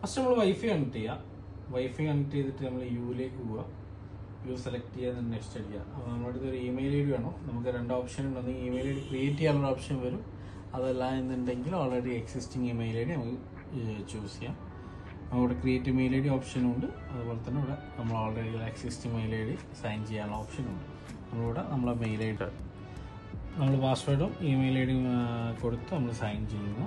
First നമ്മൾ wifi connect ചെയ്യുക wifi connect ചെയ്തിട്ട് നമ്മൾ യുവിലേക്ക് പോവുക യു സെലക്ട് ചെയ്യുക നെക്സ്റ്റ് അടിക്കുക. അപ്പോൾ നമ്മുടെ ഒരു ഇമെയിൽ ഐ ഡി വേണം. നമുക്ക് രണ്ട് ഓപ്ഷൻ ഉണ്ടെങ്കിൽ ഇമെയിൽ ഐ ഡി ക്രിയേറ്റ് ചെയ്യാനുള്ള ഓപ്ഷൻ വരും. അതല്ല എന്നുണ്ടെങ്കിൽ already existing email I D നമുക്ക് ചൂസ് ചെയ്യാം. അവിടെ ക്രിയേറ്റ് ഇമെയിൽ ഐ ഡി ഓപ്ഷനും ഉണ്ട്. അതുപോലെ തന്നെ ഇവിടെ നമ്മൾ already existing mail I D sign ചെയ്യാനുള്ള ഓപ്ഷനും ഉണ്ട്. നമ്മളിവിടെ നമ്മളെ മെയിൽ ഐ ഡി നമ്മൾ പാസ്വേഡും ഇമെയിൽ ഐ ഡിയും കൊടുത്ത് നമ്മൾ സൈൻ ചെയ്യുന്നു.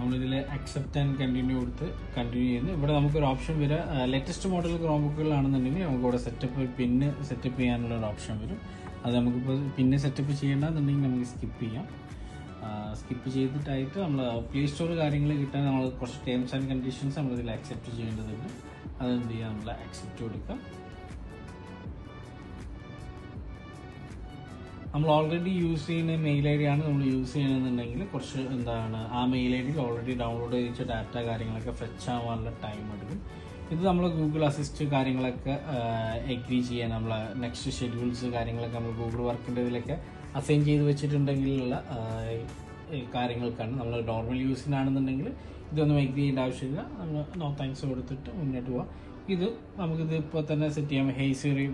നമ്മളിതിൽ അക്സെപ്റ്റ് ആൻഡ് കണ്ടിന്യൂ കൊടുത്ത് കണ്ടിന്യൂ ചെയ്യുന്നു. ഇവിടെ നമുക്കൊരു ഓപ്ഷൻ വരിക ലേറ്റസ്റ്റ് മോഡൽ ക്രോം ബുക്കുകളാണെന്നുണ്ടെങ്കിൽ നമുക്ക് ഇവിടെ സെറ്റപ്പ് പിന്ന് സെറ്റപ്പ് ചെയ്യാനുള്ള ഒരു ഓപ്ഷൻ വരും. അത് നമുക്കിപ്പോൾ പിന്നെ സെറ്റപ്പ് ചെയ്യേണ്ടതെന്നുണ്ടെങ്കിൽ നമുക്ക് സ്കിപ്പ് ചെയ്യാം. സ്കിപ്പ് ചെയ്തിട്ടായിട്ട് നമ്മൾ പ്ലേ സ്റ്റോർ കാര്യങ്ങൾ കിട്ടാൻ നമ്മൾ കുറച്ച് ടേംസ് ആൻഡ് കണ്ടീഷൻസ് നമ്മളിതിൽ അക്സെപ്റ്റ് ചെയ്യേണ്ടതുണ്ട്. അതെന്ത് ചെയ്യാം? നമ്മൾ അക്സെപ്റ്റ് കൊടുക്കാം. നമ്മൾ ഓൾറെഡി യൂസ് ചെയ്യുന്ന മെയിൽ ഐ ഡി ആണ് നമ്മൾ യൂസ് ചെയ്യണമെന്നുണ്ടെങ്കിൽ കുറച്ച് എന്താണ് ആ മെയിൽ ഐ ഡിയിൽ ഓൾറെഡി ഡൗൺലോഡ് ചെയ്ത ഡാറ്റ കാര്യങ്ങളൊക്കെ ഫെച്ച് ആവാനുള്ള ടൈം എടുക്കും. ഇത് നമ്മൾ ഗൂഗിൾ അസിസ്റ്റ് കാര്യങ്ങളൊക്കെ എഗ്രി ചെയ്യാൻ നമ്മൾ നെക്സ്റ്റ് ഷെഡ്യൂൾസ് കാര്യങ്ങളൊക്കെ നമ്മൾ ഗൂഗിൾ വർക്കിന്റെ ഇതിലൊക്കെ അസൈൻ ചെയ്ത് വെച്ചിട്ടുണ്ടെങ്കിലുള്ള കാര്യങ്ങൾക്കാണ് നമ്മൾ നോർമൽ യൂസിനാണെന്നുണ്ടെങ്കിൽ ഇതൊന്നും എഗ്രി ചെയ്യേണ്ട ആവശ്യമില്ല. നമ്മൾ നോ താങ്ക്സ് കൊടുത്തിട്ട് മുന്നോട്ട് പോവാം. ഇത് നമുക്കിത് ഇപ്പോൾ തന്നെ സെറ്റ് ചെയ്യാം. ഹേ സിറി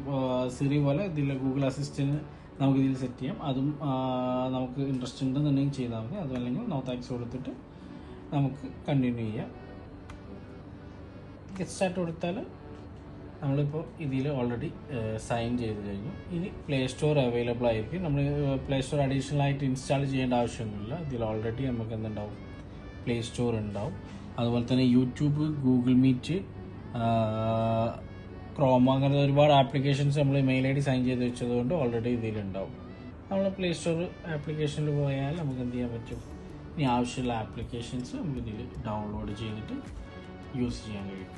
സിറി പോലെ ഇതിൽ ഗൂഗിൾ അസിസ്റ്റന്റ് നമുക്ക് ഇതിൽ സെറ്റ് ചെയ്യാം. അതും നമുക്ക് ഇൻട്രസ്റ്റ് ഉണ്ടെന്നുണ്ടെങ്കിൽ ചെയ്താൽ മതി. അതുമല്ലെങ്കിൽ നോ താങ്ക്സ് കൊടുത്തിട്ട് നമുക്ക് കണ്ടിന്യൂ ചെയ്യാം. ഗെറ്റ് സ്റ്റാർട്ട് കൊടുത്താൽ നമ്മളിപ്പോൾ ഇതിൽ ഓൾറെഡി സൈൻ ചെയ്ത് കഴിഞ്ഞു. ഇനി പ്ലേ സ്റ്റോർ അവൈലബിൾ ആയിരിക്കും. നമ്മൾ പ്ലേ സ്റ്റോർ അഡീഷണൽ ആയിട്ട് ഇൻസ്റ്റാൾ ചെയ്യേണ്ട ആവശ്യമൊന്നുമില്ല. ഇതിൽ ഓൾറെഡി നമുക്ക് എന്തുണ്ടാവും? പ്ലേ സ്റ്റോർ ഉണ്ടാവും. അതുപോലെ തന്നെ യൂട്യൂബ് ഗൂഗിൾ മീറ്റ് ക്രോമ അങ്ങനത്തെ ഒരുപാട് ആപ്ലിക്കേഷൻസ് നമ്മൾ മെയിൽ ഐ ഡി സൈൻ ചെയ്ത് വെച്ചതുകൊണ്ട് ഓൾറെഡി ഇതിലുണ്ടാവും. നമ്മൾ പ്ലേ സ്റ്റോർ ആപ്ലിക്കേഷനിൽ പോയാൽ നമുക്ക് എന്ത് ചെയ്യാൻ പറ്റും? ഇനി ആവശ്യമുള്ള ആപ്ലിക്കേഷൻസ് നമുക്ക് ഇതിൽ ഡൗൺലോഡ് ചെയ്തിട്ട് യൂസ് ചെയ്യാൻ കഴിയും.